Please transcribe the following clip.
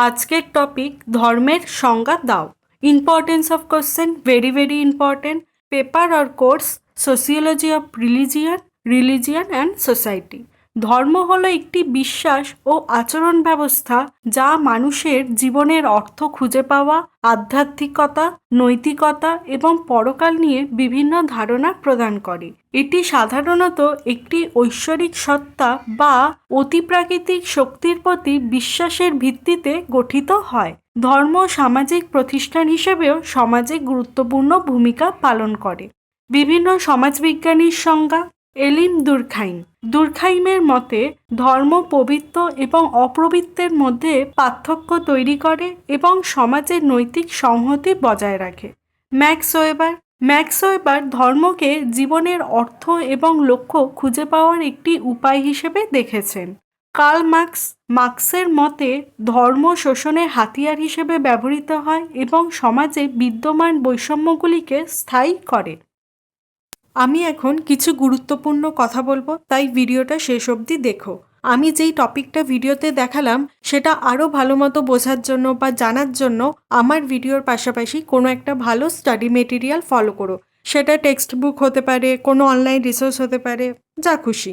আজকের টপিক ধর্মের সংজ্ঞা দাও। Importance of question very very important paper or course sociology of religion religion and society ধর্ম হলো একটি বিশ্বাস ও আচরণ ব্যবস্থা যা মানুষের জীবনের অর্থ খুঁজে পাওয়া, আধ্যাত্মিকতা, নৈতিকতা এবং পরকাল নিয়ে বিভিন্ন ধারণা প্রদান করে। এটি সাধারণত একটি ঐশ্বরিক সত্তা বা অতিপ্রাকৃতিক শক্তির প্রতি বিশ্বাসের ভিত্তিতে গঠিত হয়। ধর্ম সামাজিক প্রতিষ্ঠান হিসেবেও সমাজে গুরুত্বপূর্ণ ভূমিকা পালন করে। বিভিন্ন সমাজবিজ্ঞানীর সংজ্ঞা এলিন দুর্খাইম। দুর্খাইমের মতে ধর্ম পবিত্র এবং অপবিত্রের মধ্যে পার্থক্য তৈরি করে এবং সমাজের নৈতিক সংহতি বজায় রাখে। ম্যাক্স ওয়েবার ম্যাক্স ওয়েবার ধর্মকে জীবনের অর্থ এবং লক্ষ্য খুঁজে পাওয়ার একটি উপায় হিসেবে দেখেছেন। কার্ল মার্কস মার্কসের মতে ধর্ম শোষণের হাতিয়ার হিসেবে ব্যবহৃত হয় এবং সমাজে বিদ্যমান বৈষম্যগুলিকে স্থায়ী করে। আমি এখন কিছু গুরুত্বপূর্ণ কথা বলব, তাই ভিডিওটা শেষ অবধি দেখো। আমি যেই টপিকটা ভিডিওতে দেখালাম, সেটা আরও ভালো মতো বোঝার জন্য বা জানার জন্য আমার ভিডিওর পাশাপাশি কোনো একটা ভালো স্টাডি মেটেরিয়াল ফলো করো। সেটা টেক্সট বুক হতে পারে, কোনো অনলাইন রিসোর্স হতে পারে, যা খুশি।